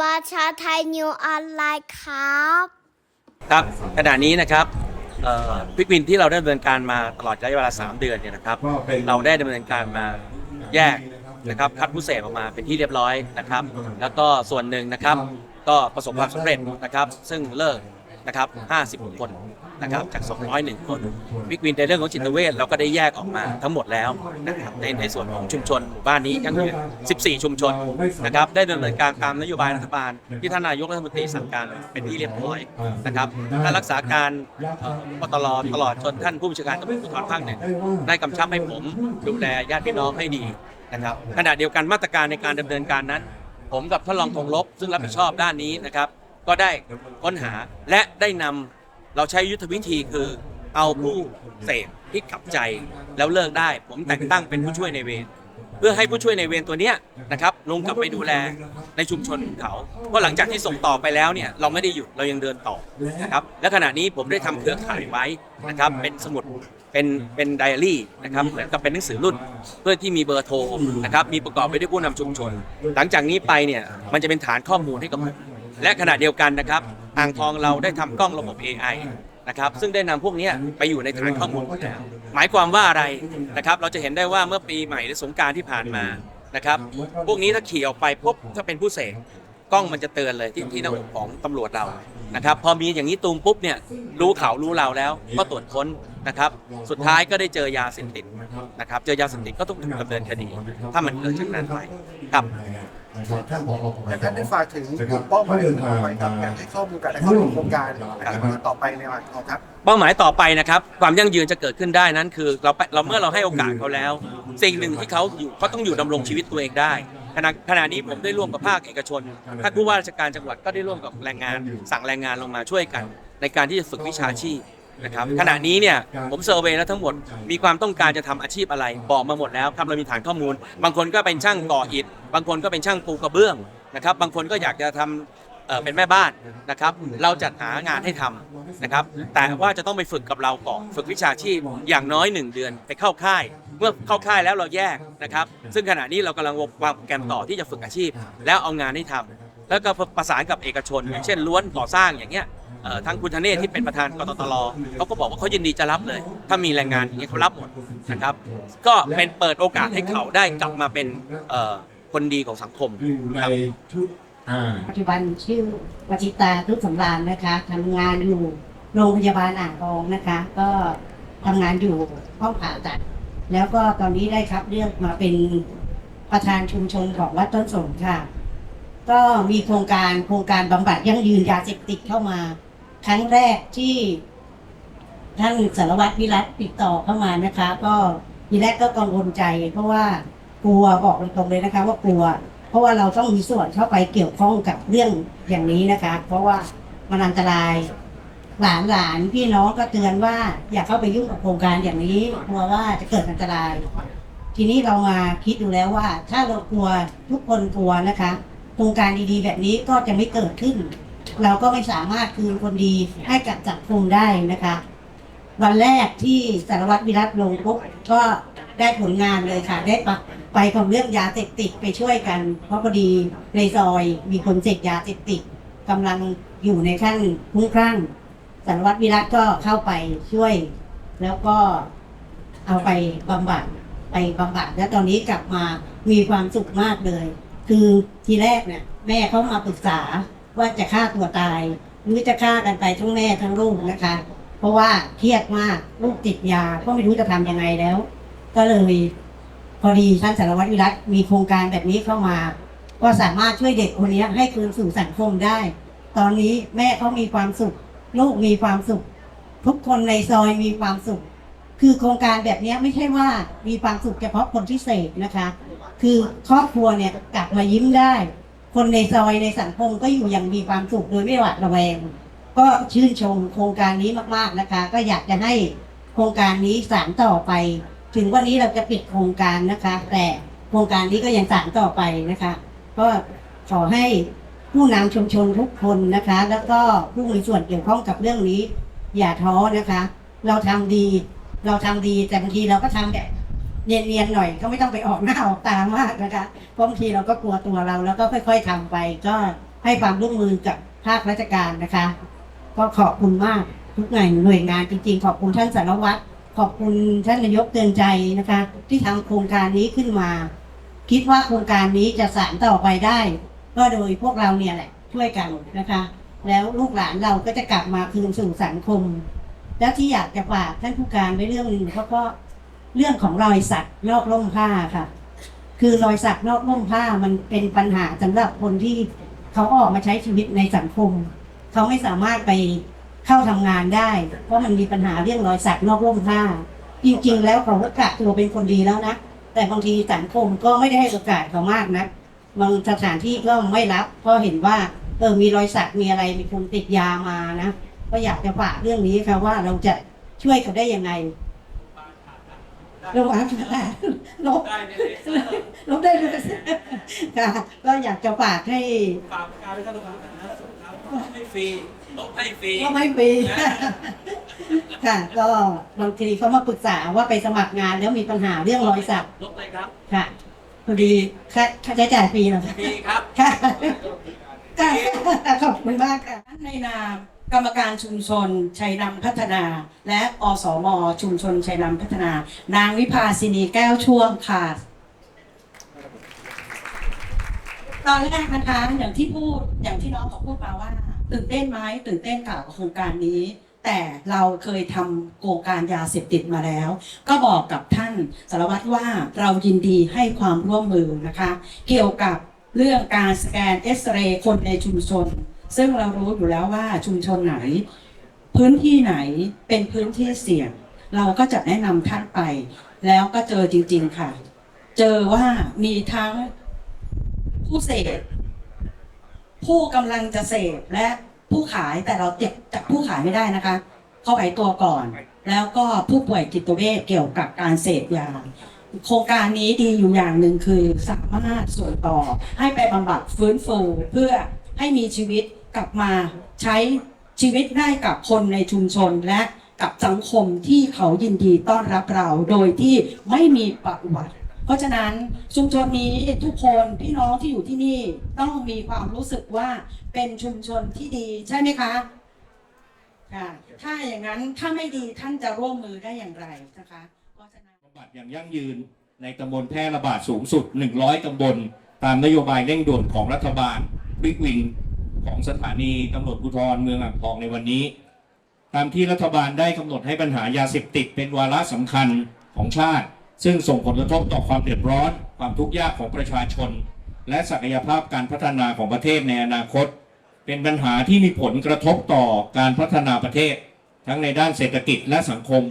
ประชาไทยนิวออนไลน์ครับ ครับขณะนี้นะครับพิกวินที่เราได้ดำเนินการมาตลอดระยะเวลา 3 เดือนเนี่ยนะครับ เราได้ดำเนินการมาแยกนะครับคัดผู้เสพออกมาเป็นที่เรียบร้อยนะครับ แล้วก็ส่วนหนึ่งนะครับก็ประสบความสำเร็จนะครับ ซึ่งเลิกนะครับ 50 คน นะครับจาก 201 คนวิกวินในเรื่องของจิตเวชเราก็ได้แยกออกมาทั้งหมดแล้วนะครับในในส่วนของชุมชนหมู่บ้านนี้ยังเหลือ14 ชุมชนนะครับได้ดำเนินการตามนโยบายรัฐบาล ที่ท่านนายกรัฐมนตรีสั่งการเป็นที่เรียบร้อยนะครับท่านรักษาการเอ่อปตลตลอดจนท่านผู้บัญชาการตำรวจภูธรภาคหนึ่งได้กำชับให้ผมดูแลญาติพี่น้องให้ดีนะครับขณะเดียวกันมาตรการในการดำเนินการนั้น ผมกับท่านรองธงลบซึ่งรับผิดชอบด้านนี้นะครับ ก็ได้ค้นหาและได้นำ เราใช้ยุทธวิธีคือเอาผู้เสพที่กลับใจแล้วเลิกได้ ผมแต่งตั้งเป็นผู้ช่วยในเวรเพื่อให้ผู้ช่วยในเวรตัวเนี้ยนะครับลงกลับไปดูแลในชุมชนเขาเพราะหลังจากที่ส่งต่อไปแล้วเนี่ยเราไม่ได้หยุดเรายังเดินต่อนะครับและขณะนี้ผมได้ทำเครือข่ายไว้นะครับเป็นสมุดเป็นเป็นไดอารี่นะครับเหมือนกับเป็นหนังสือรุ่นเพื่อที่มีเบอร์โทรนะครับมีประกอบไปด้วยผู้นำชุมชน หลังจากนี้ไปเนี่ยมันจะเป็นฐานข้อมูลให้กับและขณะเดียวกันนะครับ อ่างทองเราได้ทำกล้องระบบ AI นะครับซึ่งได้นำพวกเนี้ยไปอยู่ในฐานข้อมูลหมดแล้วหมายความว่าอะไรนะครับเราจะเห็นได้ว่าเมื่อปีใหม่หรือสงกรารที่ผ่านมานะครับพวกนี้ถ้าขี่ออกไปปุ๊บถ้าเป็นผู้เสพกล้องมันจะเตือนเลยที่ที่หน้าอกของตำรวจเรานะครับพอมีอย่างนี้ตูมปุ๊บเนี่ยรู้เขารู้เราแล้วก็ตรวจค้นนะครับสุดท้ายก็ได้เจอยาเสพติดนะครับเจอยาเสพติดก็ต้องถูกดำเนินคดี ถ้ามันเกิดจากนั้นไปครับ ท่านผอแต่ท่านได้ฝากถึงกลุ่มเป้าหมายต่อไปครับการให้ข้อมูลการให้ข้อมูลโครงการต่อไปในวันต่อครับเป้าหมายต่อไปนะครับ ความยั่งยืนจะเกิดขึ้นได้นั้นคือเราไปเราเมื่อเราให้โอกาสเขาแล้ว สิ่งหนึ่งที่เขาอยู่เขาต้องอยู่ดำรงชีวิตตัวเองได้ขณะขณะนี้ผมได้ร่วมกับภาคเอกชนท่านผู้ว่าราชการจังหวัดก็ได้ร่วมกับแรงงาน สั่งแรงงานลงมาช่วยกัน ในการที่จะฝึกวิชาชีพ นะครับขณะนี้เนี่ยผมเซอร์เวยแล้วทั้งหมดมีความต้องการจะทำอาชีพอะไรบอกมาหมดแล้วครับเรามีฐานข้อมูล บางคนก็เป็นช่างก่ออิฐบางคนก็เป็นช่างปูกระเบื้องนะครับ บางคนก็อยากจะทำเอ่อเป็นแม่บ้านนะครับ เราจัดหางานให้ทำนะครับ แต่ว่าจะต้องไปฝึกกับเราก่อนฝึกวิชาชีพอย่างน้อย 1 เดือนไปเข้าค่าย เมื่อเข้าค่ายแล้วเราแยกนะครับ ซึ่งขณะนี้เรากำลังวางโปรแกรมต่อที่จะฝึกอาชีพ แล้วเอางานให้ทำแล้วก็ประสานกับเอกชน อย่างเช่นล้วนก่อสร้างอย่างเงี้ยเอ่อ ทั้งคุณธเนศที่เป็นประธานกตตลเขาก็บอกว่าเขายินดีจะรับเลย ถ้ามีแรงงานอย่างเงี้ยเขารับหมดนะครับ ก็เป็นเปิดโอกาสให้เขาได้กลับมาเป็นคนดีของสังคมอยู่ในชุดอ่าปัจจุบันชื่อวชิตาทุกสำราญนะคะทำงานอยู่โรงพยาบาลอ่างทองนะคะ ก็ทำงานอยู่ห้องผ่าตัด แล้วก็ตอนนี้ได้ครับเลือกมาเป็นประธานชุมชนของวัดต้นสนค่ะ ก็มีโครงการโครงการบำบัดยั่งยืนยาเสพติดเข้ามา ครั้งแรกที่ท่านสารวัตรวิรัตติดต่อเข้ามานะคะ ก็ทีแรกก็กังวลใจ เพราะว่ากลัวบอกตรงๆเลยนะคะ ว่ากลัว เพราะว่าเราต้องมีส่วนเข้าไปเกี่ยวข้องกับเรื่องอย่างนี้นะคะ เพราะว่ามันอันตรายหลานหลานพี่น้องก็เตือนว่าอย่าเข้าไปยุ่งกับโครงการอย่างนี้กลัวว่าจะเกิดอันตราย ทีนี้เรามาคิดดูแล้วว่า ถ้าเรากลัวทุกคนกลัวนะคะ โครงการดีๆ แบบนี้ก็จะไม่เกิดขึ้น เราก็ไม่สามารถคืนคนดีให้กับสังคมได้นะคะ วันแรกที่สารวัตรวิรัตลงปุ๊บก็ได้ผลงานเลยค่ะ ได้ปไปของเรื่องยาเสพติดไปช่วยกัน เพราะพอดีในซอยมีคนเสพยาเสพติดกำลังอยู่ในขั้นคลุ้มคลั่งสารวัตรวิรัตก็เข้าไปช่วย แล้วก็เอาไปบำบัดไปบำบัดแล้วตอนนี้กลับมามีความสุขมากเลย คือทีแรกเนี่ยแม่เขามาปรึกษา ว่าจะฆ่าตัวตาย หรือจะฆ่ากันไปทั้งแม่ทั้งลูกนะคะ เพราะว่าเครียดมากลูกติดยาก็ไม่รู้จะทำยังไงแล้ว ก็เลยพอดีท่านสารวัตรวิรัตมีโครงการแบบนี้เข้ามา ก็สามารถช่วยเด็กคนนี้ให้คืนสู่สังคมได้ ตอนนี้แม่เขามีความสุข ลูกมีความสุข ทุกคนในซอยมีความสุข คือโครงการแบบนี้ไม่ใช่ว่ามีความสุขเฉพาะคนที่เสพนะคะ คือครอบครัวเนี่ยกลับมายิ้มได้ คนในซอยในสังคมก็อยู่อย่างมีความสุขโดยไม่หวาดระแวง ก็ชื่นชมโครงการนี้มากๆนะคะ ก็อยากจะให้โครงการนี้สานต่อไป ถึงวันนี้เราจะปิดโครงการนะคะ แต่โครงการนี้ก็ยังสานต่อไปนะคะ ก็ขอให้ผู้นำชุมชนทุกคนนะคะ แล้วก็ผู้มีส่วนเกี่ยวข้องกับเรื่องนี้ อย่าท้อนะคะ เราทำดี เราทำดีแต่บางทีเราก็ทำแบบ เนียนๆหน่อยก็ไม่ต้องไปออกหน้าออกตามากนะคะเพราะบางทีเราก็กลัวตัวเราแล้วก็ค่อย ๆทำไป ก็ให้ความร่วมมือกับภาคราชการนะคะ ก็ขอบคุณมากทุกหน่วยหน่วยงานจริงๆ ขอบคุณท่านสารวัตรขอบคุณท่านนายกเตือนใจนะคะ ที่ทำโครงการนี้ขึ้นมา คิดว่าโครงการนี้จะสานต่อไปได้ ก็โดยพวกเราเนี่ยแหละช่วยกันนะคะ แล้วลูกหลานเราก็จะกลับมาคืนสู่สังคม แล้วที่อยากจะฝากท่านผู้การไว้เรื่องหนึ่งเพราะก็ เรื่องของรอยสักนอกร่มผ้าค่ะ คือรอยสักนอกร่มผ้ามันเป็นปัญหาสำหรับคนที่เขาออกมาใช้ชีวิตในสังคม เขาไม่สามารถไปเข้าทำงานได้ เพราะมันมีปัญหาเรื่องรอยสักนอกร่มผ้า จริง ๆ แล้วเขาก็กะตัวเป็นคนดีแล้วนะแต่บางทีสังคมก็ไม่ได้ให้โอกาสเขามากนะบางสถานที่ก็ไม่รับเพราะเห็นว่าเออมีรอยสักมีอะไรมีคนติดยามานะ ก็อยากจะฝากเรื่องนี้ค่ะว่าเราจะช่วยเขาได้ยังไง ลบอะลบลบได้เลยค่ะ ก็อยากจะฝากให้ฝากการไปท่านผู้การให้ฟรีลบให้ฟรีก็ไม่ปีค่ะ ก็บางทีเขามาปรึกษาว่าไปสมัครงานแล้วมีปัญหาเรื่องรอยสักลบเลยครับค่ะพอดีค่าค่าใช้จ่ายฟรีเหรอคะฟรีครับค่ะค่ะขอบคุณมากค่ะในนาม กรรมการชุมชนชัยนำพัฒนา และอสมชุมชนชัยนำพัฒนา นางวิภาสินีแก้วช่วงค่ะ ตอนแรกนะคะอย่างที่พูดอย่างที่น้องเขาพูดมาว่า ตื่นเต้นไหมตื่นเต้นกับโครงการนี้ แต่เราเคยทำโครงการยาเสพติดมาแล้ว ก็บอกกับท่านสารวัตรว่าเรายินดีให้ความร่วมมือนะคะ เกี่ยวกับเรื่องการสแกนเอ็กซเรย์คนในชุมชน ซึ่งเรารู้อยู่แล้วว่าชุมชนไหน พื้นที่ไหนเป็นพื้นที่เสี่ยง เราก็จะแนะนำท่านไป แล้วก็เจอจริง ๆ ค่ะ เจอว่ามีทั้งผู้เสพผู้กำลังจะเสพและผู้ขายแต่เราเจ็บจับผู้ขายไม่ได้นะคะ เข้าไปตัวก่อน แล้วก็ผู้ป่วยจิตเวชเกี่ยวกับการเสพยาโครงการนี้ดีอยู่อย่างหนึ่งคือสามารถส่วนต่อให้ไปบำบัดฟื้นฟูเพื่อให้มีชีวิต กลับมาใช้ชีวิตได้กับคนในชุมชนและกับสังคมที่เขายินดีต้อนรับเราโดยที่ไม่มีประวัติ เพราะฉะนั้นชุมชนนี้ทุกคนพี่น้องที่อยู่ที่นี่ต้องมีความรู้สึกว่าเป็นชุมชนที่ดีใช่ไหมคะค่ะถ้าอย่างนั้นถ้าไม่ดีท่านจะร่วมมือได้อย่างไรนะคะเพราะฉะนั้นบำบัดอย่างยั่งยืนในตำบลแพร่ระบาดสูงสุด 100ตำบล ตามนโยบายเร่งด่วนของรัฐบาลวิกวิง ของสถานีตำรวจภูธรเมืองอ่างทองในวันนี้ ตามที่รัฐบาลได้กำหนดให้ปัญหายาเสพติดเป็นวาระสำคัญของชาติ ซึ่งส่งผลกระทบต่อความเดือดร้อน ความทุกข์ยากของประชาชน และศักยภาพการพัฒนาของประเทศในอนาคต เป็นปัญหาที่มีผลกระทบต่อการพัฒนาประเทศ ทั้งในด้านเศรษฐกิจและสังคม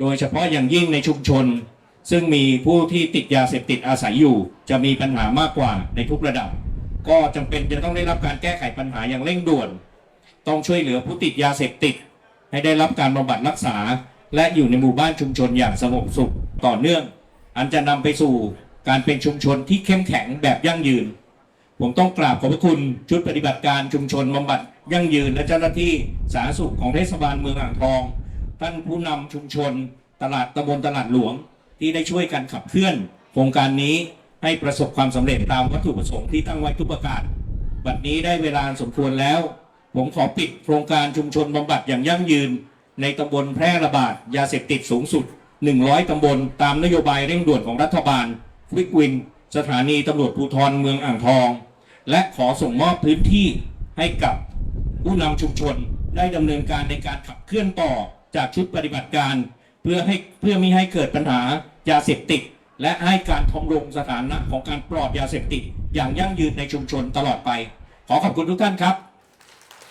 โดยเฉพาะอย่างยิ่งในชุมชน ซึ่งมีผู้ที่ติดยาเสพติดอาศัยอยู่ จะมีปัญหามากกว่าในทุกระดับ ก็จำเป็นจะต้องได้รับการแก้ไขปัญหาอย่างเร่งด่วน ต้องช่วยเหลือผู้ติดยาเสพติด ให้ได้รับการบำบัดรักษา และอยู่ในหมู่บ้านชุมชนอย่างสงบสุขต่อเนื่อง อันจะนำไปสู่การเป็นชุมชนที่เข้มแข็งแบบยั่งยืน ผมต้องกราบขอบพระคุณชุดปฏิบัติการชุมชนบำบัดยั่งยืนและเจ้าหน้าที่สาธารณสุขของเทศบาลเมืองอ่างทอง ท่านผู้นำชุมชน ตลาดตำบลตลาดหลวง ที่ได้ช่วยกันขับเคลื่อนโครงการนี้ ให้ประสบความสำเร็จตามวัตถุประสงค์ที่ตั้งไว้ทุกประการ บัดนี้ได้เวลาสมควรแล้ว ผมขอปิดโครงการชุมชนบำบัดอย่างยั่งยืน ในตำบลแพร่ระบาด ยาเสพติดสูงสุด 100 ตำบล ตามนโยบายเร่งด่วนของรัฐบาลวิกวิน สถานีตำรวจภูธรเมืองอ่างทอง และขอส่งมอบพื้นที่ให้กับผู้นำชุมชนได้ดำเนินการในการขับเคลื่อนต่อจากชุดปฏิบัติการ เพื่อให้เพื่อไม่ให้เกิดปัญหายาเสพติด และให้การทำรงสถานะของการปลอดยาเสพติดอย่างยั่งยืนในชุมชนตลอดไป ขอขอบคุณทุกท่านครับ